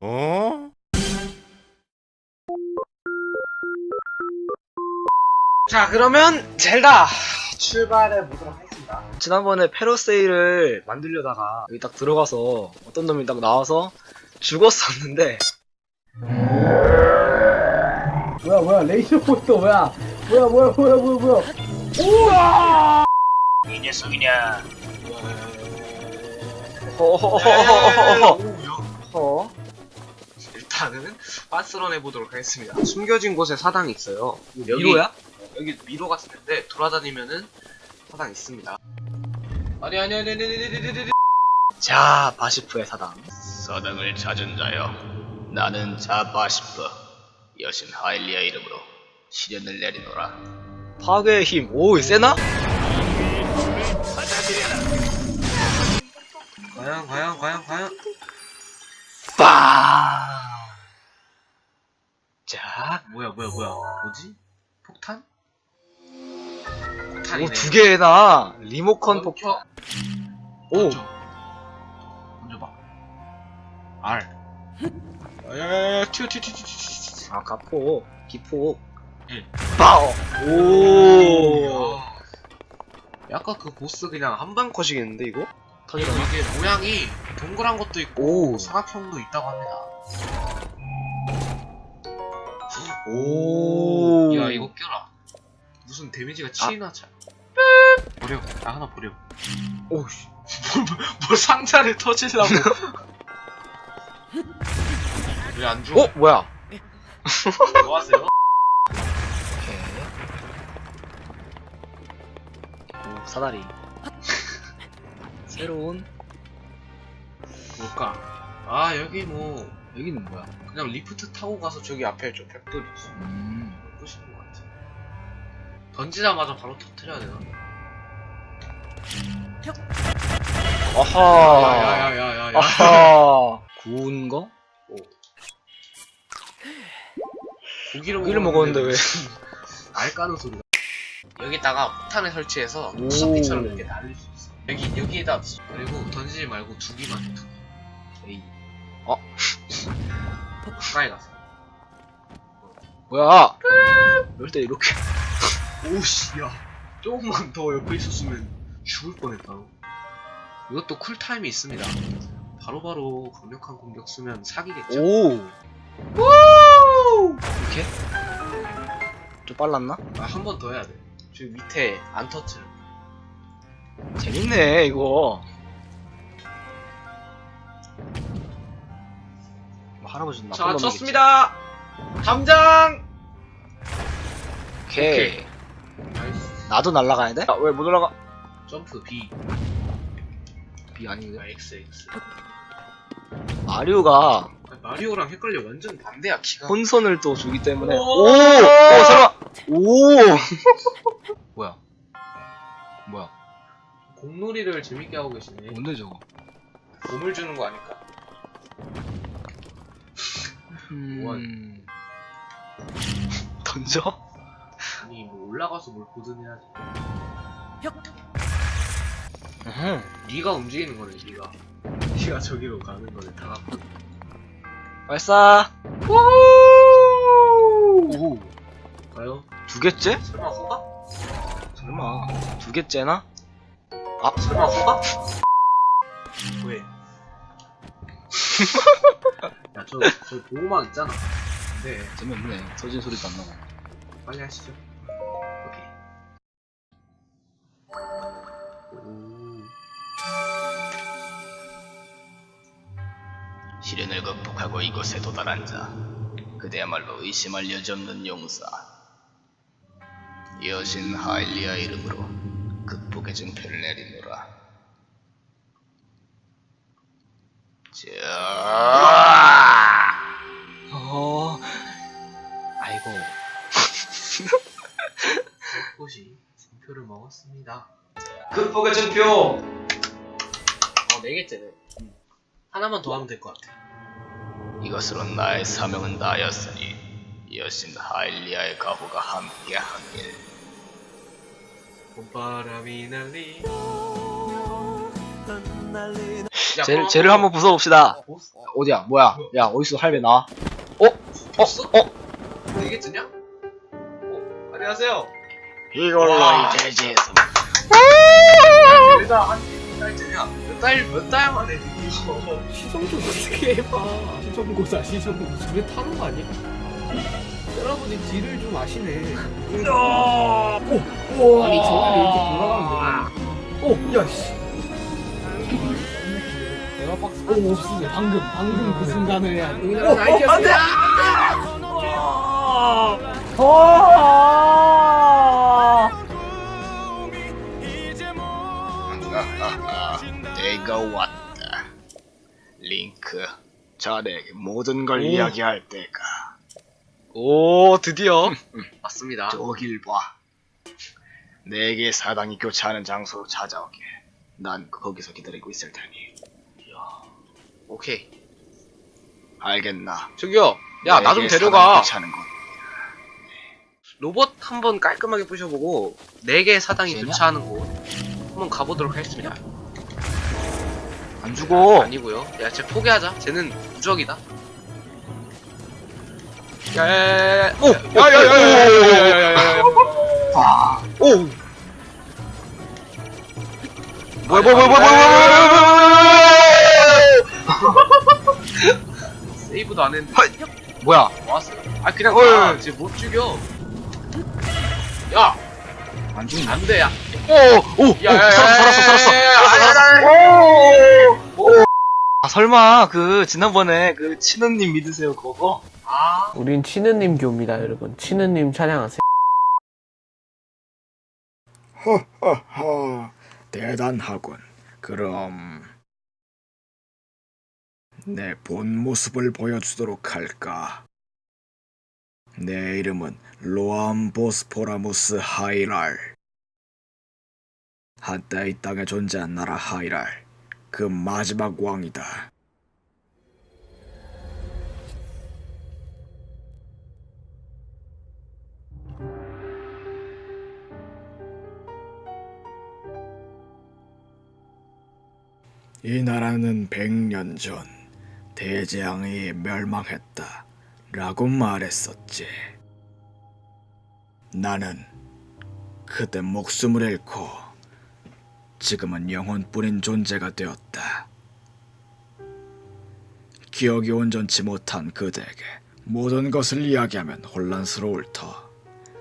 어? 자 그러면 젤다 출발해 보도록 하겠습니다. 지난번에 페로세이를 만들려다가 여기 딱 들어가서 어떤 놈이 딱 나와서 죽었었는데. 뭐야 뭐야 레이저 포스터 뭐야? 뭐야 뭐야 뭐야 뭐야 뭐야? 이 녀석이냐? 허허허허허허허 어. 사항은 빤스런해 보도록 하겠습니다. 숨겨진 곳에 사당이 있어요. 여기, 미로야? 여기 미로 갔을 텐데 돌아다니면은 사당 있습니다. 아니 아니 아니 아니 아니 아니 아니 자 바시프의 사당. 사당을 찾은 자여, 나는 자 바시프 여신 하일리아 이름으로 시련을 내리노라. 파괴의 힘, 오 세나? 과연 과연 과연 과연 뭐야 뭐야 뭐지? 폭탄? 폭탄이네. 오 두 개나 리모컨 폭탄. 오. 던져봐. R. 야야야 튀어 튀어 튀어 튀어. 아 가포 기포. 예. 빠오. 오. 약간 그 보스 그냥 한방 컷이겠는데 이거? 터지나? 이게 모양이 동그란 것도 있고 오. 사각형도 있다고 합니다. 오. 야 이거 껴라. 무슨 데미지가 7이나 차. 버려. 나 하나 버려. 오씨. 뭘 상자를 터치려고. 왜안 줘? 어 뭐야? 뭐 하세요? 오케이. 오 사다리. 새로운 뭘까? 아 여기 뭐 여기는 뭐야? 그냥 리프트 타고 가서 저기 앞에 저 벽돌 있어. 음. 부시는 것 같아. 던지자마자 바로 터트려야 되나? 아하. 야야야야야. 아하. 구운 거? 고기를, 고기를 먹었는데 왜? 알 까는 소리가. 여기다가 폭탄을 설치해서 오. 투서피처럼 이렇게 날릴 수 있어. 여기 여기에다 그리고 던지지 말고 두 기만 해. 두 기. 에이. 가까이 가서. 뭐야? 이럴 때 이렇게. 오씨 야. 조금만 더 옆에 있었으면 죽을 뻔했다. 이것도 쿨타임이 있습니다. 바로바로 강력한 공격 쓰면 사기겠죠? 오. 이렇게? 좀 빨랐나? 아, 한 번 더 해야 돼. 저 밑에 안 터트려. 재밌네 이거. 할아버지 나쁜 자, 놈이겠지. 쳤습니다! 담장! 오케이. 나이스. 나도 날아가야 돼? 아, 왜못 올라가? 점프 B. B 아니고 아, X, X. 마리오가 아, 마리오랑 헷갈려. 완전 반대야, 키가. 혼선을 또 주기 때문에 오! 오! 오 설마 오! 뭐야? 뭐야? 공놀이를 재밌게 하고 계시네. 뭔데 저거? 몸을 주는 거 아닐까? 음... 던져? 아니, 뭐 올라가서 뭘 보든 해야지. 으흠. 네가 움직이는 거네, 네가. 네가 저기로 가는 거네, 다 갖고. 발사! 오! 가요? 두 개째? 설마 호가? 설마 두 개째나? 설마 호가? 왜? 야, 저, 저 보호막 있잖아. 네, 재미없네 터진 소리도 안 나고 빨리 하시죠. 오케이. 오. 시련을 극복하고 이곳에 도달한 자 그대야말로 의심할 여지 없는 용사 여신 하일리아 이름으로 극복의 증표를 내리노라 자 꽃이 증표를 먹었습니다. 극복의 증표! 어, 네 개째네. 하나만 더 하면 될 것 같아. 이것으로 나의 사명은 다하였으니 여신 하일리아의 가호가 함께하길 봄바람이 날리. 야, 쟤를, 그럼 쟤를 한번 부숴봅시다. 어? 어, 어디야? 뭐야? 야, 어디서 할배 나와? 어? 없어? 어? 이게 뜨냐? 어, 안녕하세요. 이걸로 와. 이제 제에서 내가 한 달째냐? 몇 달, 몇 달 만에. 시청 좀 어떻게 해봐. 시청고사, 시청고사. 집에 타는 거 아니야? 할아버지 뒤를 좀 아시네. 오! 오! 아니, 저기를 이렇게 돌아가면 돼. 오! 야, 씨. 대화 박스. 오, 없으네. 방금, 방금 그 순간을 해야 돼. 오, 어, 안 돼! 내가 자네에게 모든 걸 오. 이야기할 때가 오, 드디어. 맞습니다. 저길 봐. 내게 사당이 교차하는 장소로 찾아오게. 난 거기서 기다리고 있을 테니. 오케이. 알겠나? 저기요. 야, 나 좀 내게 데려가. 교차하는 곳. 로봇 한번 깔끔하게 부셔보고 네 개의 사당이? 교차하는 곳 한번 가보도록 하겠습니다. 안 죽어. 아니고요. 야, 쟤 포기하자. 쟤는 무적이다. 야야야야. 오! 야야야야야야야야야야. 오! 뭐야, 뭐야, 뭐야, 뭐야, 뭐야, 뭐야, 세이브도 안 했는데. 뭐야? 왔어. 아 그냥. 가. 쟤못 죽여. 야, 안 죽네. 안 돼. 야, 오! 오! 야, 야, 야, 살았어, 살았어, 야, 야, 야, 살았어. 야, 살았어. 야, 오! 아, 설마, 그, 지난번에 그, 친언님 믿으세요, 그거? 아, 우린 치느님 교입니다, 여러분. 치느님 찬양하세요. 허허허, 대단하군. 그럼 내 본 모습을 보여주도록 할까? 내 이름은 로암 보스포라무스 하이랄. 한때 이 땅에 존재한 나라 하이랄, 그 마지막 왕이다. 이 나라는 백년 전 대재앙에 멸망했다. 라고 말했었지. 나는 그때 목숨을 잃고 지금은 영혼뿐인 존재가 되었다. 기억이 온전치 못한 그대에게 모든 것을 이야기하면 혼란스러울 터.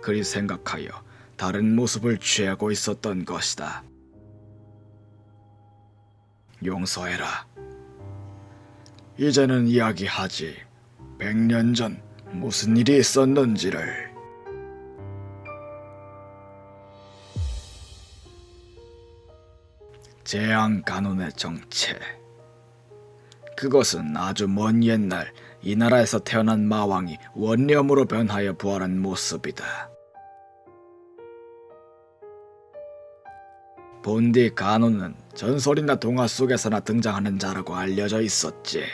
그리 생각하여 다른 모습을 취하고 있었던 것이다. 용서해라. 이제는 이야기하지. 백년 전 무슨 일이 있었는지를. 재앙 간운의 정체. 그것은 아주 먼 옛날 이 나라에서 태어난 마왕이 원념으로 변하여 부활한 모습이다. 본디 간운은 전설이나 동화 속에서나 등장하는 자라고 알려져 있었지.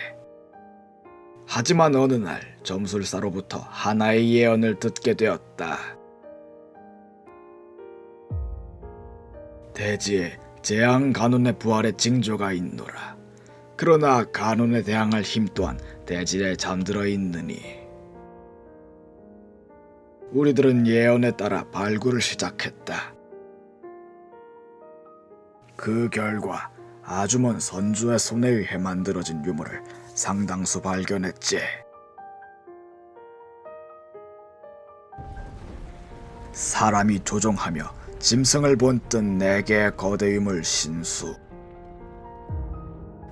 하지만 어느 날 점술사로부터 하나의 예언을 듣게 되었다. 대지에 재앙 간운의 부활의 징조가 있노라. 그러나 간운에 대항할 힘 또한 대지에 잠들어 있느니. 우리들은 예언에 따라 발굴을 시작했다. 그 결과 아주 먼 선주의 손에 의해 만들어진 유물을 상당수 발견했지. 사람이 조종하며 짐승을 본뜬 네 개의 거대 유물 신수.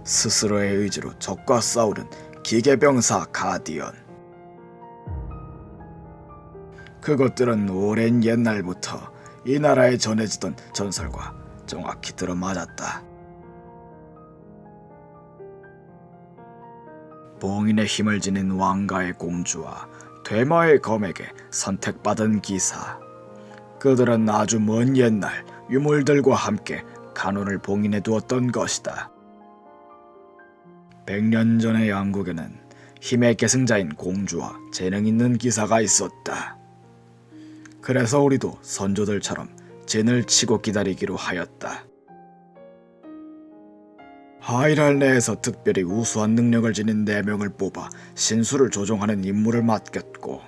스스로의 의지로 적과 싸우는 기계병사 가디언. 그것들은 오랜 옛날부터 이 나라에 전해지던 전설과 정확히 들어맞았다. 봉인의 힘을 지닌 왕가의 공주와 퇴마의 검에게 선택받은 기사. 그들은 아주 먼 옛날 유물들과 함께 간원을 봉인해 두었던 것이다. 백년 전의 양국에는 힘의 계승자인 공주와 재능 있는 기사가 있었다. 그래서 우리도 선조들처럼 진을 치고 기다리기로 하였다. 하이랄 내에서 특별히 우수한 능력을 지닌 4명을 뽑아 신수를 조종하는 임무를 맡겼고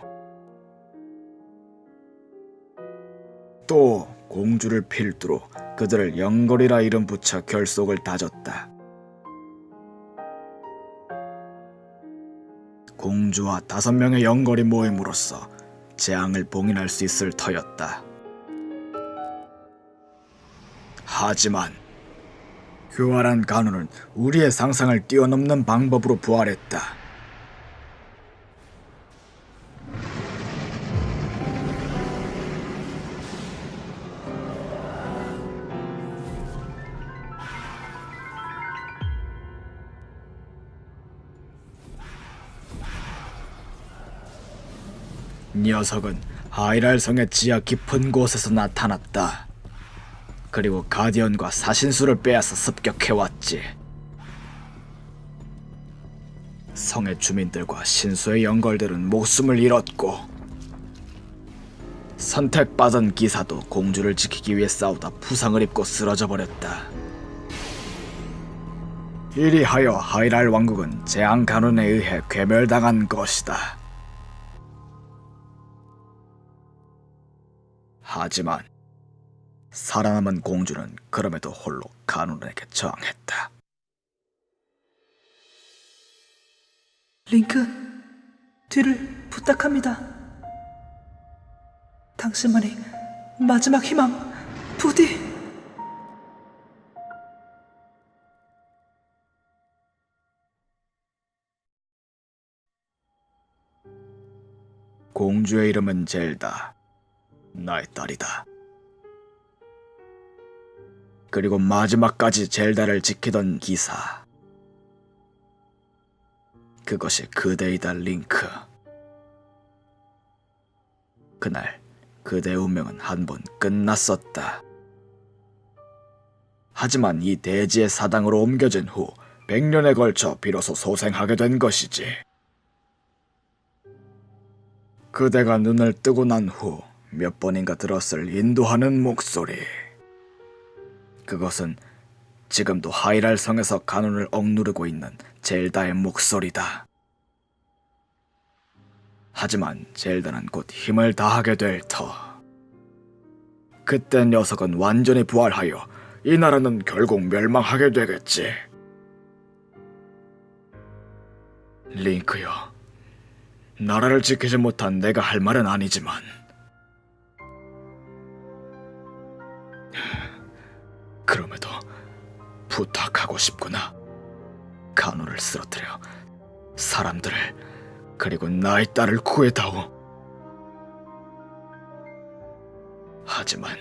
또 공주를 필두로 그들을 영걸이라 이름 붙여 결속을 다졌다. 공주와 다섯 명의 영걸이 모임으로써 재앙을 봉인할 수 있을 터였다. 하지만 교활한 간우는 우리의 상상을 뛰어넘는 방법으로 부활했다. 녀석은 하이랄 성의 지하 깊은 곳에서 나타났다. 그리고 가디언과 사신수를 빼앗아 습격해왔지. 성의 주민들과 신수의 연걸들은 목숨을 잃었고 선택받은 기사도 공주를 지키기 위해 싸우다 부상을 입고 쓰러져 버렸다. 이리하여 하이랄 왕국은 재앙 간운에 의해 괴멸당한 것이다. 하지만 살아남은 공주는 그럼에도 홀로 간운에게 저항했다. 링크, 뒤를 부탁합니다. 당신만이 마지막 희망, 부디. 공주의 이름은 젤다. 나의 딸이다. 그리고 마지막까지 젤다를 지키던 기사. 그것이 그대이다, 링크. 그날 그대의 운명은 한 번 끝났었다. 하지만 이 대지의 사당으로 옮겨진 후 100년에 걸쳐 비로소 소생하게 된 것이지. 그대가 눈을 뜨고 난 후 몇 번인가 들었을 인도하는 목소리. 그것은 지금도 하이랄 성에서 간운을 억누르고 있는 젤다의 목소리다. 하지만 젤다는 곧 힘을 다하게 될 터. 그때 녀석은 완전히 부활하여 이 나라는 결국 멸망하게 되겠지. 링크요. 나라를 지키지 못한 내가 할 말은 아니지만 그럼에도 부탁하고 싶구나. 간호를 쓰러뜨려 사람들을 그리고 나의 딸을 구해다오. 하지만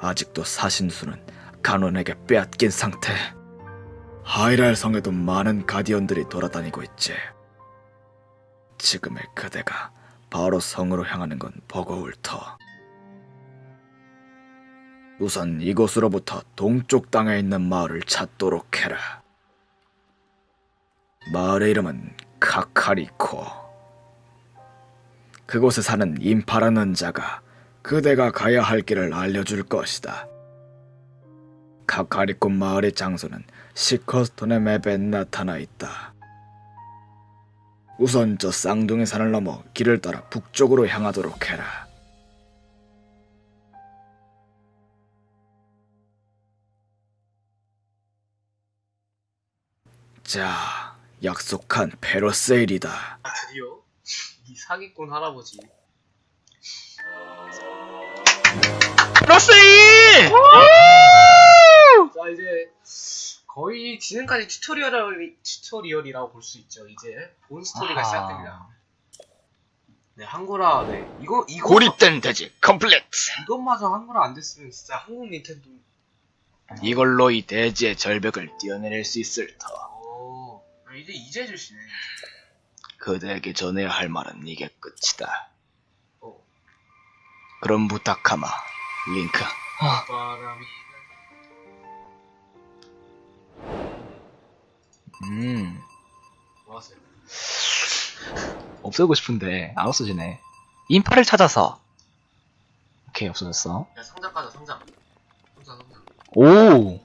아직도 사신수는 간원에게 빼앗긴 상태. 하이랄 성에도 많은 가디언들이 돌아다니고 있지. 지금의 그대가 바로 성으로 향하는 건 버거울 터. 우선 이곳으로부터 동쪽 땅에 있는 마을을 찾도록 해라. 마을의 이름은 카카리코. 그곳에 사는 임파라는 자가 그대가 가야 할 길을 알려줄 것이다. 카카리코 마을의 장소는 시커스톤의 맵에 나타나 있다. 우선 저 쌍둥이 산을 넘어 길을 따라 북쪽으로 향하도록 해라. 자, 약속한 페로세일이다. 드디어 이 사기꾼 할아버지 러스이! 자 이제 거의 지금까지 튜토리얼 튜토리얼이라고 볼 수 있죠. 이제 본 스토리가 시작됩니다. 네 한글화 네 이거 이거 고립된 돼지 컴플릿. 이것마저 한글화 안 됐으면 진짜 한국 닌텐도 이걸로 이 대지의 절벽을 뛰어내릴 수 있을 터. 어 아, 이제 이제 해주시네. 그대에게 전해야 할 말은 이게 끝이다. 어 그럼 부탁하마, 링크. 바람이 음, 뭐 하세요? 없애고 싶은데 안 없어지네. 인파를 찾아서. 오케이, 없어졌어. 야 상자 가자 상자. 상자 상자. 오,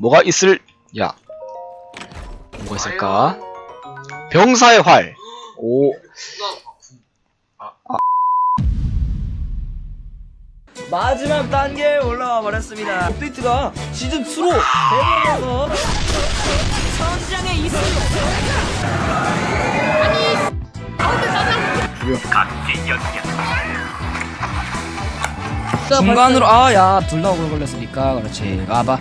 뭐가 있을? 야, 뭐가 있을까? 병사의 활. 오. 마지막 단계에 올라와 버렸습니다. 업데이트가 시즌 2로 대박나서 전장에 있어. 중간으로 아 야 둘 다 오글 걸렸으니까 그렇지. 와봐.